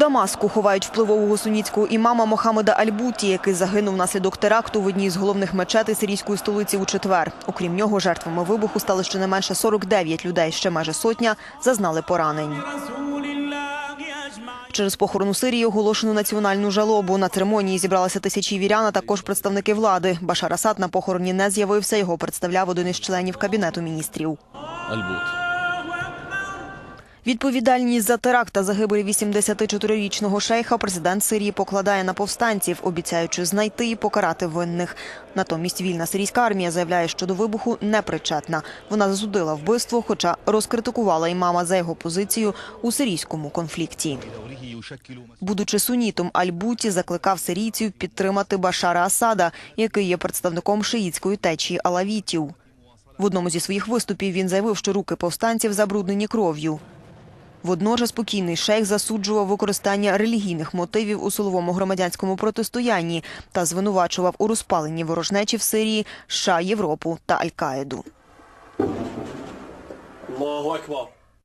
Дамаску ховають впливового сунітського імама Мохамеда Альбуті, який загинув внаслідок теракту в одній з головних мечетей сирійської столиці у четвер. Окрім нього, жертвами вибуху стали щонайменше 49 людей, ще майже сотня зазнали поранень. Через похорон у Сирії оголошено національну жалобу. На церемонії зібралися тисячі вірян, а також представники влади. Башар Асад на похороні не з'явився. Його представляв один із членів кабінету міністрів. Альбут. Відповідальність за теракт та загибель 84-річного шейха президент Сирії покладає на повстанців, обіцяючи знайти і покарати винних. Натомість вільна сирійська армія заявляє, що до вибуху не причетна. Вона засудила вбивство, хоча розкритикувала імама за його позицію у сирійському конфлікті. Будучи сунітом, Аль-Буті закликав сирійців підтримати Башара Асада, який є представником шиїцької течії алавітів. В одному зі своїх виступів він заявив, що руки повстанців забруднені кров'ю. Водночас спокійний шейх засуджував використання релігійних мотивів у силовому громадянському протистоянні та звинувачував у розпаленні ворожнечі в Сирії США, Європу та Аль-Каїду.